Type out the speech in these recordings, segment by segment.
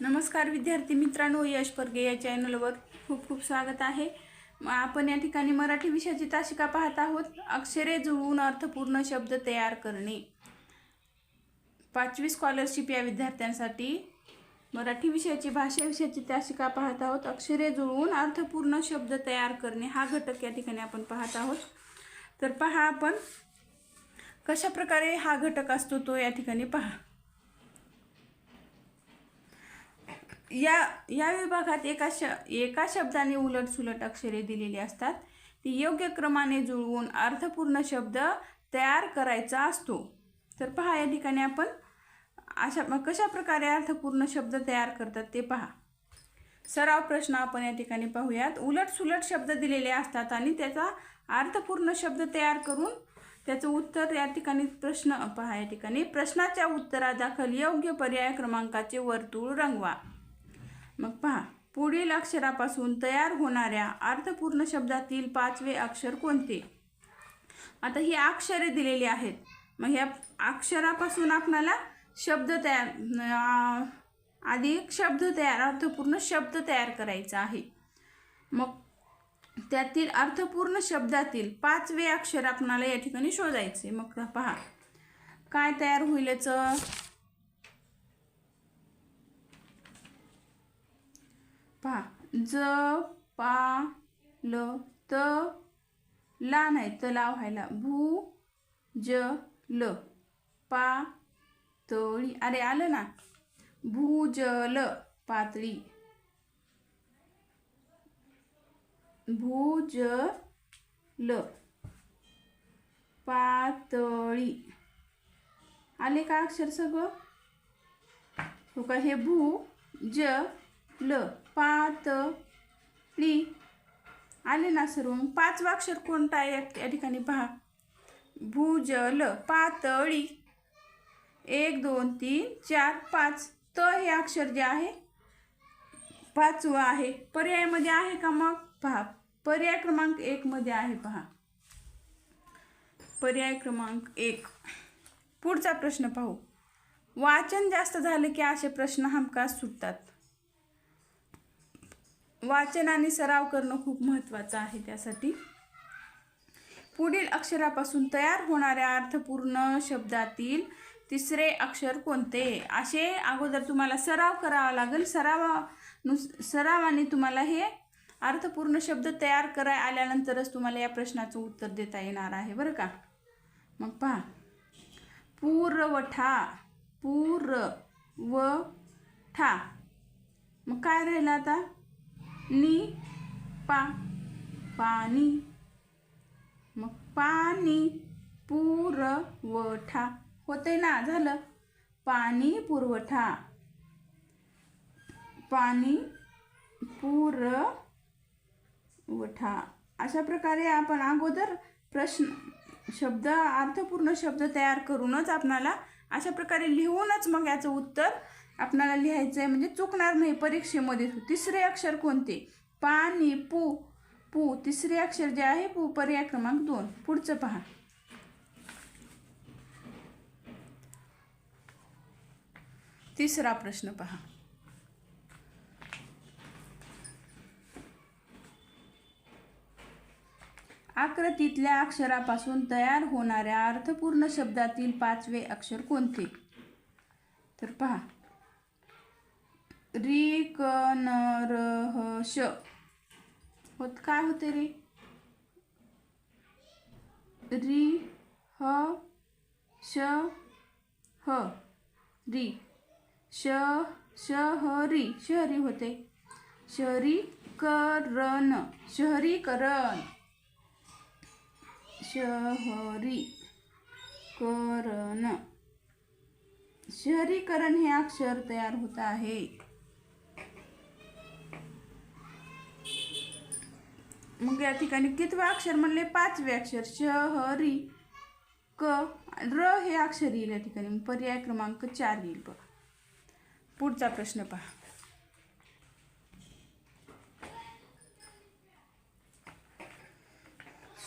नमस्कार विद्यार्थी मित्रांनो यश परगे या चॅनलवर खूप खूप स्वागत आहे. आपण या ठिकाणी मराठी विषयाची तासिका पाहत आहोत. अक्षरे जुळवून अर्थपूर्ण शब्द तयार करणे. पाचवी स्कॉलरशिप या विद्यार्थ्यांसाठी मराठी विषयाची भाषा विषयाची तासिका पाहत आहोत. अक्षरे जुळवून अर्थपूर्ण शब्द तयार करणे हा घटक या ठिकाणी आपण पाहत आहोत. तर पहा आपण कशा प्रकारे हा घटक असतो तो या ठिकाणी पहा. या या विभागात एका श एका शब्दाने उलट सुलट अक्षरे दिलेली असतात. ती योग्य क्रमाने जुळवून अर्थपूर्ण शब्द तयार करायचा असतो. तर पहा या ठिकाणी आपण अशा मग कशा प्रकारे अर्थपूर्ण शब्द तयार करतात ते पहा. सराव प्रश्न आपण या ठिकाणी पाहूयात. उलट सुलट शब्द दिलेले असतात आणि त्याचा अर्थपूर्ण शब्द तयार करून त्याचं उत्तर या ठिकाणी प्रश्न पहा या ठिकाणी. प्रश्नाच्या उत्तरादाखल योग्य पर्याय क्रमांकाचे वर्तुळ रंगवा. मग पहा पुढील अक्षरापासून तयार होणाऱ्या अर्थपूर्ण शब्दातील पाचवे अक्षर कोणते? आता ही अक्षरे दिलेली आहेत. मग ह्या अक्षरापासून आपणाला शब्द तयार आधी एक शब्द तयार अर्थपूर्ण शब्द तयार करायचा आहे. मग त्यातील अर्थपूर्ण शब्दातील पाचवे अक्षर आपणाला या ठिकाणी शोधायचे. मग पहा काय तयार होईल पहा ज पा ल त ला नाही तलाव व्हायला. भू ज ल. पा तळी. अरे आलं ना? भूजल पातळी. भूजल पातळी. आले का अक्षर सगळं? हो का? हे भू ज ल. पातळी आले ना सर्व मग. पाचवा अक्षर कोणता आहे या- ठिकाणी पहा. भूजल पातळी. एक दोन तीन चार पाच. त हे अक्षर जे आहे पाचवं आहे. पर्यायामध्ये आहे का मग? पहा. पर्याय क्रमांक एकमध्ये आहे पहा. पर्याय क्रमांक एक. पुढचा प्रश्न पाहू. वाचन जास्त झालं की असे प्रश्न हमखास सुटतात. वाचन आणि सराव करणं खूप महत्त्वाचं आहे त्यासाठी. पुढील अक्षरापासून तयार होणाऱ्या अर्थपूर्ण शब्दातील तिसरे अक्षर कोणते? असे अगोदर तुम्हाला सराव करावा लागेल. सरावा नुस सरावाने तुम्हाला हे अर्थपूर्ण शब्द तयार कराय आल्यानंतरच तुम्हाला या प्रश्नाचं उत्तर देता येणार आहे. बरं का? मग पहा. पुरवठा ठा मग काय राहिलं आता? नी पा पाणी मग पाणी पुरवठा होते ना झालं. पाणी पुरवठा. पाणी पुरवठा. अशा प्रकारे आपण अगोदर प्रश्न शब्द अर्थपूर्ण शब्द तयार करूनच आपणाला अशा प्रकारे लिहूनच मग याचं उत्तर आपणाला लिहायचं आहे म्हणजे चुकणार नाही परीक्षेमध्ये. तिसरे अक्षर कोणते? पाणी पू पू. तिसरे अक्षर जे आहे पू. पर्याय क्रमांक दोन. पुढचं पहा. तिसरा प्रश्न पहा. आकृतीतल्या अक्षरापासून तयार होणाऱ्या अर्थपूर्ण शब्दातील पाचवे अक्षर कोणते? तर पहा. री क न र ह श होत काय होते रे? री ह श ह री. श शहरी. शहरी होते. शहरीकरण. शहरीकरण. शहरीकरण. शहरीकरण हे अक्षर तयार होत आहे. मग या ठिकाणी कितवे अक्षर म्हणले? पाचवे अक्षर. शहरी क र हे अक्षर येईल या ठिकाणी. मग पर्याय क्रमांक चार येईल बघा. पुढचा प्रश्न पहा.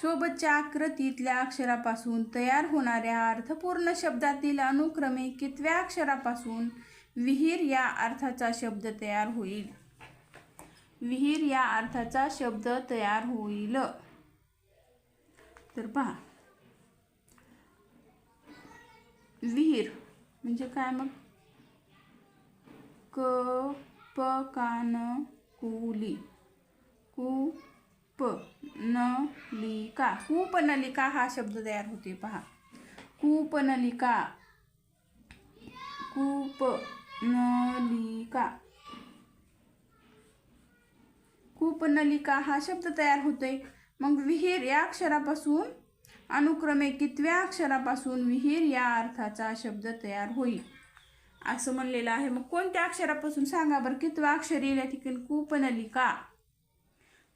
सोबतच्या आकृतीतल्या अक्षरापासून तयार होणाऱ्या अर्थपूर्ण शब्दातील अनुक्रमे कितव्या अक्षरापासून विहीर या अर्थाचा शब्द तयार होईल? विहीर या अर्थाचा शब्द तयार होईल. तर पहा. विहीर म्हणजे काय मग? क प कान कुली कु प नलिका कूपनलिका हा शब्द तयार होते पहा. कूपनलिका. कूप नलिका कूपनलिका हा शब्द तयार होतोय. मग विहीर या अक्षरापासून अनुक्रमे कितव्या अक्षरापासून विहीर या अर्थाचा शब्द तयार होईल? असं म्हणलेलं आहे. मग कोणत्या अक्षरापासून सांगा बरं? कितवा अक्षर येईल या ठिकाणी? कूपनलिका.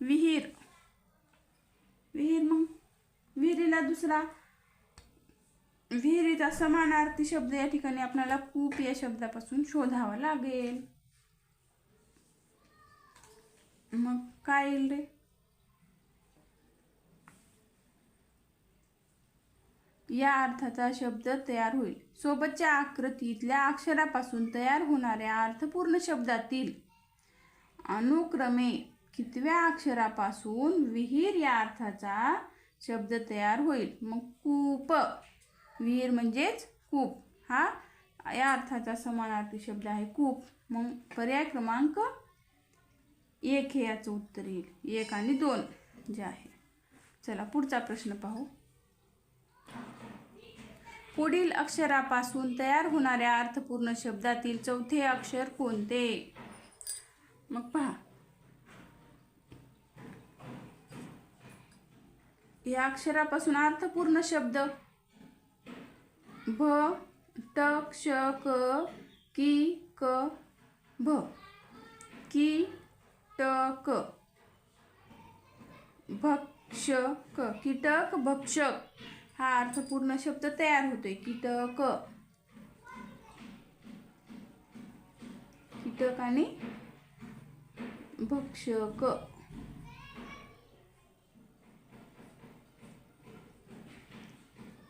विहीर. विहीर मग? विहिरीला दुसरा. विहिरीचा समानार्थी शब्द या ठिकाणी आपल्याला कूप या शब्दापासून शोधावा लागेल. मग काय येईल रे? या अर्थाचा शब्द तयार होईल. सोबतच्या आकृतीतल्या अक्षरापासून तयार होणाऱ्या अर्थपूर्ण शब्दातील अनुक्रमे कितव्या अक्षरापासून विहीर या अर्थाचा शब्द तयार होईल? मग कूप. विहीर म्हणजेच कूप. हा या अर्थाचा समानार्थी शब्द आहे कूप. मग पर्याय क्रमांक एक हे याचं उत्तर येईल. एक आणि दोन जे आहे. चला पुढचा प्रश्न पाहू. पुढील अक्षरापासून तयार होणाऱ्या अर्थपूर्ण शब्दातील चौथे अक्षर कोणते? मग पहा. या अक्षरापासून अर्थपूर्ण शब्द भ ट क्ष क की क भ. की कीटक. भक्षक. कीटक भक्षक. हा अर्थपूर्ण शब्द तयार होतोय. कीटक. कीटक आणि भक्षक.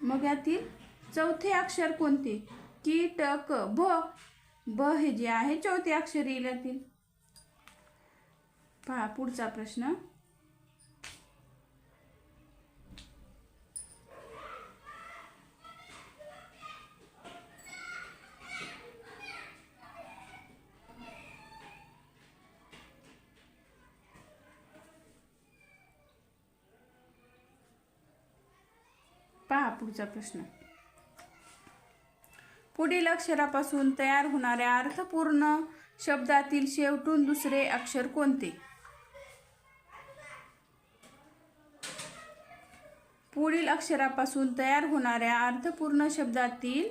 मग यातील चौथे अक्षर कोणते? कीटक. भ. ब हे जे आहे चौथे अक्षर येईल यातील. पहा पुढचा प्रश्न. पहा पुढचा प्रश्न. पुढील अक्षरापासून तयार होणाऱ्या अर्थपूर्ण शब्दातील शेवटून दुसरे अक्षर कोणते? पुढील अक्षरापासून तयार होणाऱ्या अर्थपूर्ण शब्दातील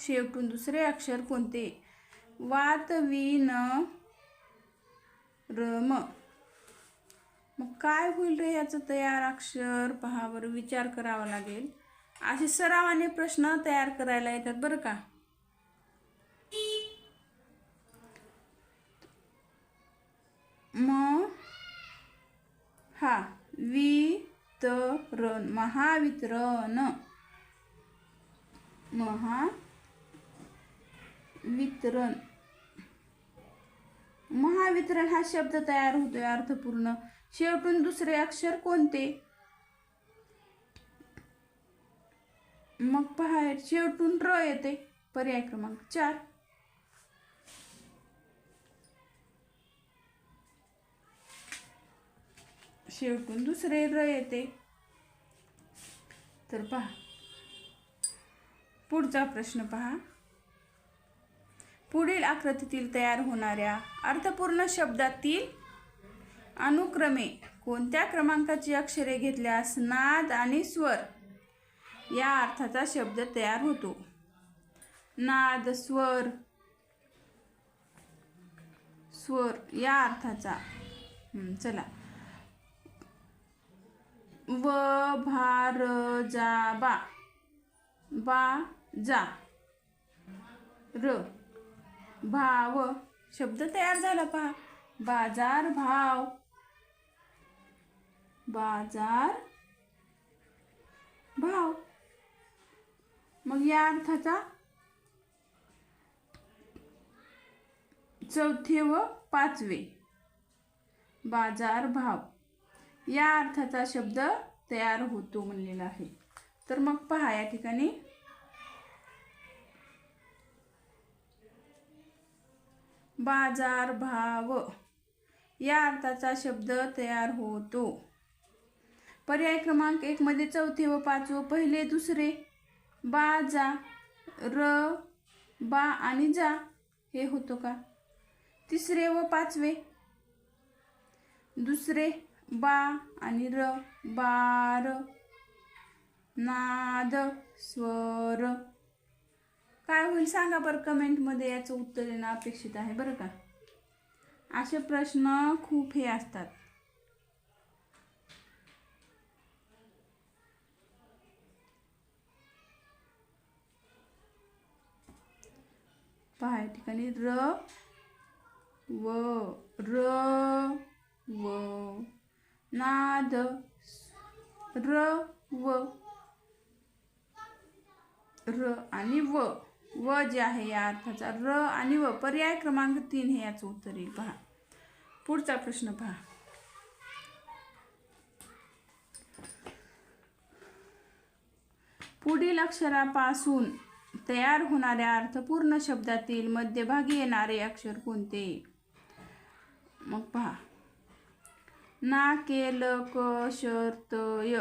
शेवटून दुसरे अक्षर कोणते? वात विन रम. मग काय होईल रे याचं तयार अक्षर? पहावर विचार करावा लागेल. असे सरावाने प्रश्न तयार करायला येतात बरं का? म हा वितरण महावितरण. महावितरण महावितरण हा शब्द तयार होतोय अर्थपूर्ण. शेवटून दुसरे अक्षर कोणते? मग पहा शेवटून र येते. पर्याय क्रमांक चार. शेवटून दुसरे र येते. तर पहा. पुढचा प्रश्न पहा. पुढील आकृतीतील तयार होणाऱ्या अर्थपूर्ण शब्दातील अनुक्रमे कोणत्या क्रमांकाची अक्षरे घेतल्यास नाद आणि स्वर या अर्थाचा शब्द तयार होतो. नाद स्वर स्वर या अर्थाचा. चला. व भार जा बा. बा जा. र. भाव. शब्द तयार झाला पहा. बाजार भाव. बाजार भाव. मग या अर्थाचा चौथे व पाचवे. बाजार भाव. या अर्थाचा शब्द तयार होतो म्हणलेला आहे. तर मग पहा या ठिकाणी. बाजार भाव. या अर्थाचा शब्द तयार होतो. पर्याय क्रमांक एक मध्ये चौथे व पाचवं पहिले दुसरे. बा जा र बा आणि जा. हे होतो का? तिसरे व पाचवे. दुसरे. बा आणि र बार. नाद स्वर. काय होईल सांगा बरं कमेंटमध्ये याचं उत्तर येणं अपेक्षित आहे बरं का? असे प्रश्न खूप हे असतात. पहा या ठिकाणी र व र व. नाद र व र आणि व. व जे आहे या अर्थाचा र आणि व. पर्याय क्रमांक तीन हे याचं उत्तर येईल पहा. पुढचा प्रश्न पहा. पुढील अक्षरापासून तयार होणाऱ्या अर्थपूर्ण शब्दातील मध्यभागी येणारे अक्षर कोणते? मग पहा. ना केलं कशर्तय.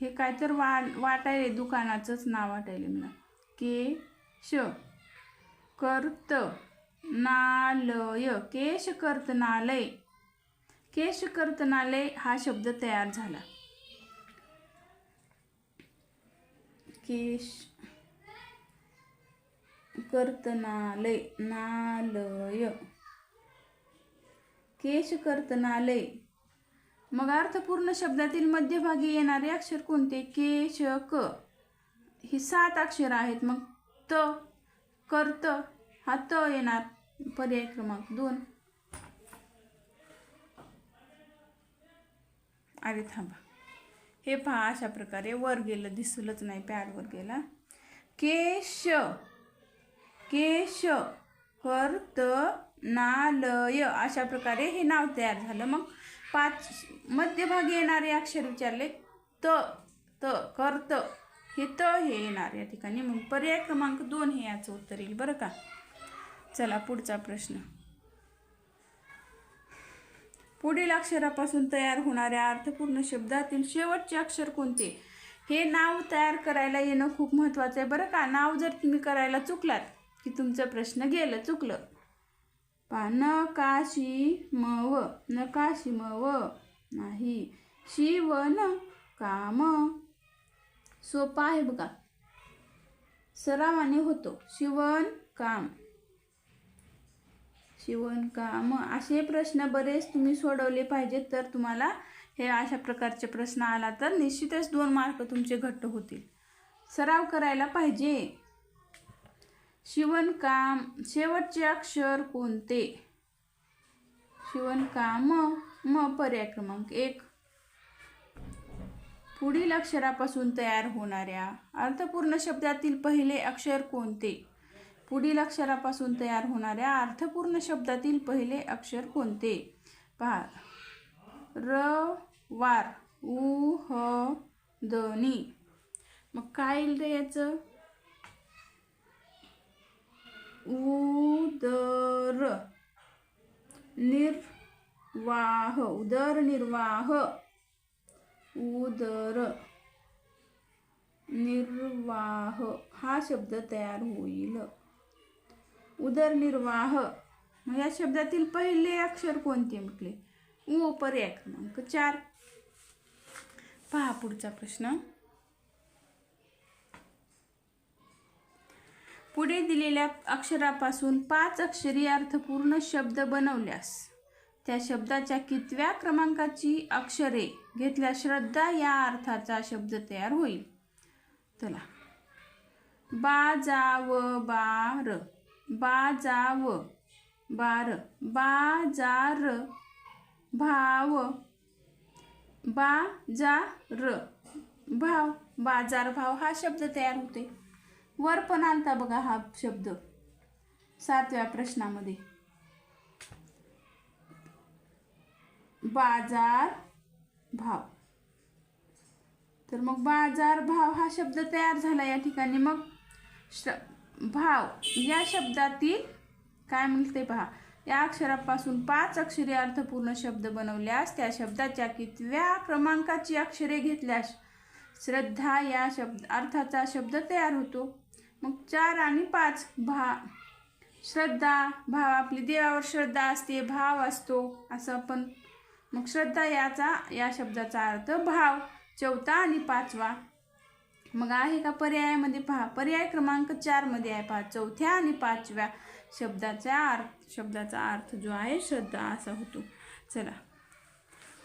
हे काय तर वा वाटायले दुकानाचंच नाव वाटायले मला के श कर्त नालय. केश कर्तनालय केश कर्तनालय हा शब्द तयार झाला. केश कर्तनालय नालय. केश कर्तनालय. मग अर्थपूर्ण शब्दातील मध्यभागी येणारे अक्षर कोणते? केश क. ही सात अक्षर आहेत. मग त कर्त हा त येणार. पर्याय क्रमांक दोन. अरे थांबा. हे पहा अशा प्रकारे वर गेलं दिसलंच नाही पॅडवर गेला. केश केश कर्त नालय अशा प्रकारे हे नाव तयार झालं. मग पाच मध्यभागी येणारे अक्षर विचारले. त त कर्त हे त हे येणार या ठिकाणी. मग पर्याय क्रमांक दोन हे याचं उत्तर येईल. बरं का? चला पुढचा प्रश्न. पुढील अक्षरापासून तयार होणाऱ्या अर्थपूर्ण शब्दातील शेवटचे अक्षर कोणते? हे नाव तयार करायला येणं खूप महत्त्वाचं आहे. बरं का? नाव जर तुम्ही करायला चुकलात की तुमचं प्रश्न गेलं चुकलं पा नकाशी मव नकाशी मव नाही. शिवन काम. सोपा आहे बघा. सरावाने होतो. शिवण काम. शिवणकाम असे प्रश्न बरेच तुम्ही सोडवले पाहिजेत. तर तुम्हाला हे अशा प्रकारचे प्रश्न आला तर निश्चितच दोन मार्क तुमचे घट्ट होतील. सराव करायला पाहिजे. शिवणकाम शेवटचे अक्षर कोणते? शिवणकाम म पर्याय क्रमांक एक. पुढील अक्षरापासून तयार होणाऱ्या अर्थपूर्ण शब्दातील पहिले अक्षर कोणते? पुढील अक्षरापासून तयार होणाऱ्या अर्थपूर्ण शब्दातील पहिले अक्षर कोणते? पहा. र वार उ ह द नी. मग काय येईल रे याचं? उदर निर्वाह उदरनिर्वाह उदर निर्वाह हा शब्द तयार होईल. उदरनिर्वाह या शब्दातील पहिले अक्षर कोणते म्हटले? ओ पर एक. क्रमांक चार. पहा पुढचा प्रश्न. पुढे दिलेल्या अक्षरापासून पाच अक्षरी अर्थपूर्ण शब्द बनवल्यास त्या शब्दाच्या कितव्या क्रमांकाची अक्षरे घेतल्या श्रद्धा या अर्थाचा शब्द तयार होईल. चला. बा जाव बार बा जाव बार बाजार भाव बाजार भाव बाजार भाव हा शब्द तयार होते वर पण आणता बघा हा शब्द. सातव्या प्रश्नामध्ये. बाजार भाव. तर मग बाजार भाव हा शब्द तयार झाला या ठिकाणी. मग श भाव या शब्दातील काय म्हणते पहा. या अक्षरापासून पाच अक्षरे अर्थपूर्ण शब्द बनवल्यास त्या शब्दाच्या कितव्या क्रमांकाची अक्षरे घेतल्यास? श्रद्धा या शब्द अर्थाचा शब्द तयार होतो. मग चार आणि पाच. भा श्रद्धा भाव. आपली देवावर श्रद्धा असते भाव असतो असं आपण मग श्रद्धा याचा या शब्दाचा अर्थ भाव. चौथा आणि पाचवा. मग आहे का पर्यायामध्ये पहा. पर्याय क्रमांक चारमध्ये आहे पहा. चौथ्या आणि पाचव्या शब्दाचा अर्थ शब्दाचा अर्थ जो आहे श्रद्धा असा होतो. चला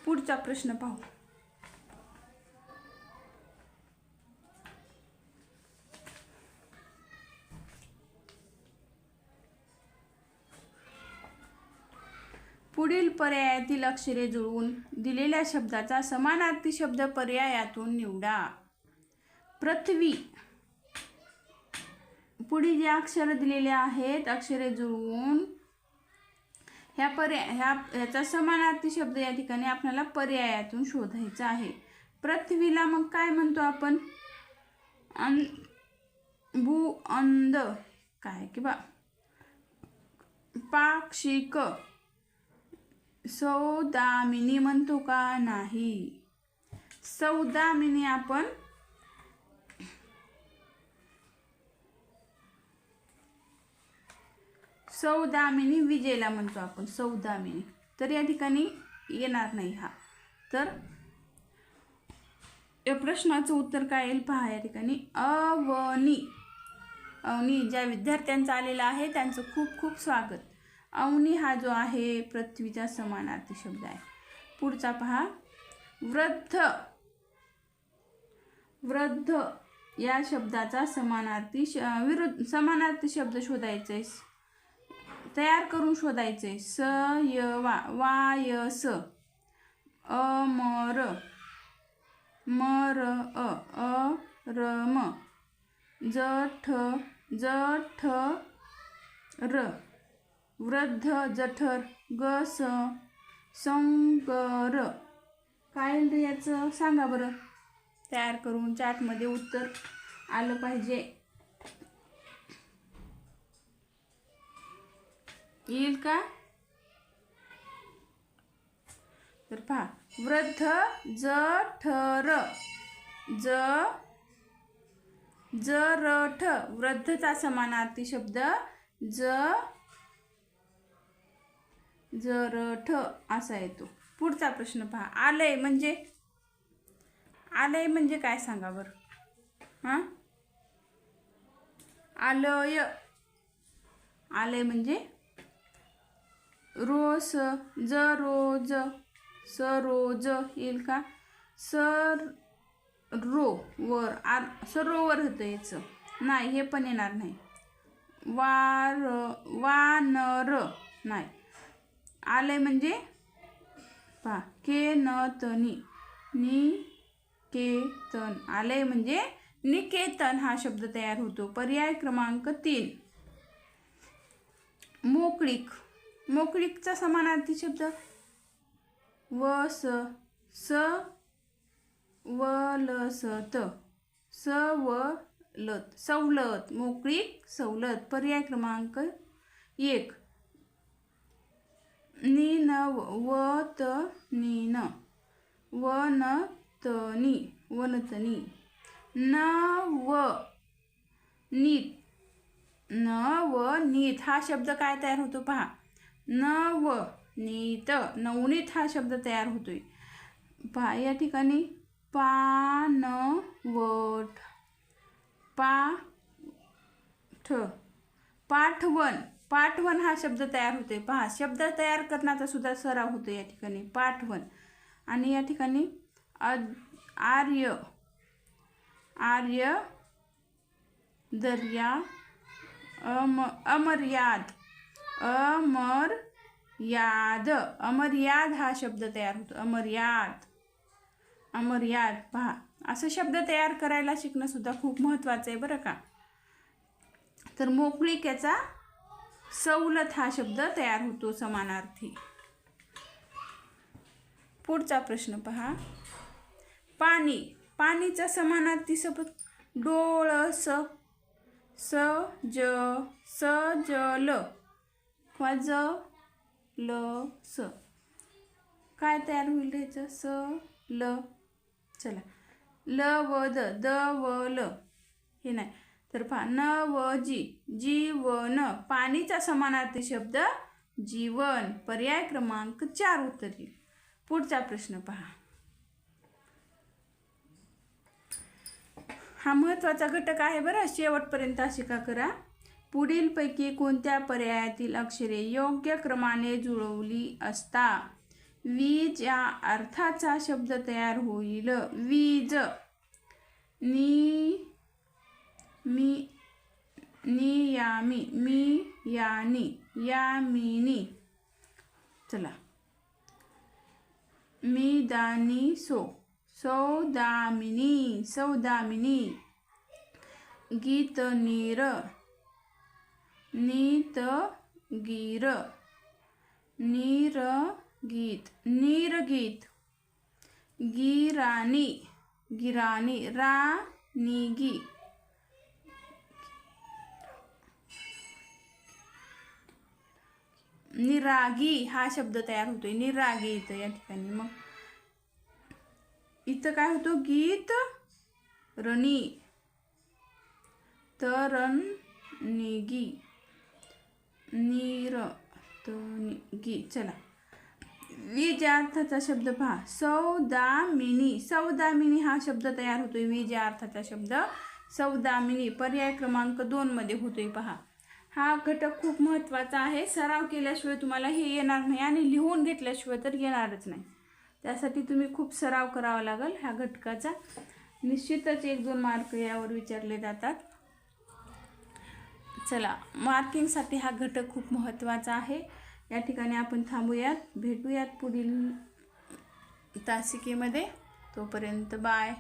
पुढचा प्रश्न पाहू. पुढील पर्यायातील अक्षरे जुळवून दिलेल्या शब्दाचा समानार्थी शब्द पर्यायातून निवडा. पृथ्वी. पुढे जे अक्षरं दिलेले आहेत अक्षरे जुळवून ह्या पर्याय ह्या ह्याचा समानार्थी शब्द या ठिकाणी आपल्याला पर्यायातून शोधायचा आहे. पृथ्वीला मग काय म्हणतो आपण? अन भू अंध काय किंवा पाक्षिक सौदामिनी म्हणतो का नाही? सौदामिनी आपण सौदामिनी विजेला म्हणतो आपण सौदामिनी तर या ठिकाणी येणार नाही हा. तर या प्रश्नाचं उत्तर काय येईल? पहा या ठिकाणी अवनी. अवनी ज्या विद्यार्थ्यांचा आलेला आहे त्यांचं खूप खूप स्वागत. अवनी हा जो आहे पृथ्वीचा समानार्थी शब्द आहे. पुढचा पहा. वृद्ध. वृद्ध या शब्दाचा समानार्थी श विरुद्ध समानार्थी शब्द शोधायचा. आहे तयार करून शोधायचे. आहे. स य वा वा य स. अमर मर अ अ र म. जठ जठ र. वृद्ध जठर ग स संकर काय रे याचं? सांगा बरं. तयार करून चाटमध्ये उत्तर आलं पाहिजे. येईल का? तर पहा. वृद्ध जठर ज जरठ. वृद्धचा समानार्थी शब्द ज जर ठ असा येतो. पुढचा प्रश्न पहा. आलय म्हणजे? आलय म्हणजे काय सांगा बरं? हां? आलय. आलय म्हणजे? रोस ज रोज स रोज येईल का? सर रो वर आर सरोवर होतं याचं. नाही हे पण येणार नाही. वार वानर नाही. आलंय म्हणजे? पहा के न तनी नि. आलंय म्हणजे निकेतन हा शब्द तयार होतो. पर्याय क्रमांक तीन. मोकळीक. मोकळीकचा समानार्थी शब्द? व स. स व ल स त. स व लत. सवलत. मोकळीक सवलत. पर्याय क्रमांक एक. नी न व त नी न व न त नी वनतनी न व नीत न व नीत हा शब्द काय तयार होतो पहा. न व नीत नवनीत हा शब्द तयार होतोय. पहा या ठिकाणी पान वठ पा ठ पाठवण पाठवण हा शब्द तयार होतोय. पहा शब्द तयार करण्याचा सुद्धा सराव होतो या ठिकाणी. पाठवण आणि या ठिकाणी अद आर्य. आर्य दर्या अम अमर्याद. अमर याद अमर्याद हा शब्द तयार होतो. अमर्याद. अमर्याद. पहा असं शब्द तयार करायला शिकणं सुद्धा खूप महत्त्वाचं आहे बरं का. तर मोकळीक याचा सवलत हा शब्द तयार होतो समानार्थी. पुढचा प्रश्न पहा. पाणी पाणीचा समानार्थी शब्द डोळ स स ज स ज ल किंवा ज ल स. काय तयार होईल ह्याचं? स ल. चला. ल व द द व ल. हे नाही. तर पहा न व जी. जी व न पाणीचा समानार्थी शब्द जीवन. पर्याय क्रमांक चार उत्तर. येईल पुढचा प्रश्न पहा. हा महत्त्वाचा घटक आहे बरं. शेवटपर्यंत अशी का करा. पुढीलपैकी कोणत्या पर्यायातील अक्षरे योग्य क्रमाने जुळवली असता? वीज या अर्थाचा शब्द तयार होईल. वीज. नी मी नियामी मी यानी यामिनी चला. मी दानी सो. सौदामिनी सौदामिनी गीत नीर नीत गीर नीर गीत. नीरगीत गिराणी गिराणी रानिगी निरागी हा शब्द तयार होतोय. निरागी इथं या ठिकाणी. मग इथं काय होतं? गीत रणी. तरण निगी. निर गी. चला. वीज अर्थाचा शब्द पहा. सौदामिनी. सौदामिनी हा शब्द तयार होतोय. वीज अर्थाचा शब्द सौदामिनी. पर्याय क्रमांक दोन मध्ये होतोय पहा. हा घटक खूप महत्त्वाचा आहे. सराव केल्याशिवाय तुम्हाला हे येणार नाही आणि लिहून घेतल्याशिवाय तर येणारच नाही. त्यासाठी तुम्ही खूप सराव करावा लागेल ह्या घटकाचा. निश्चितच एक दोन मार्क यावर विचारले जातात. चला मार्किंगसाठी हा घटक खूप महत्त्वाचा आहे. या ठिकाणी आपण थांबूयात भेटूयात पुढील तासिकेमध्ये. तोपर्यंत बाय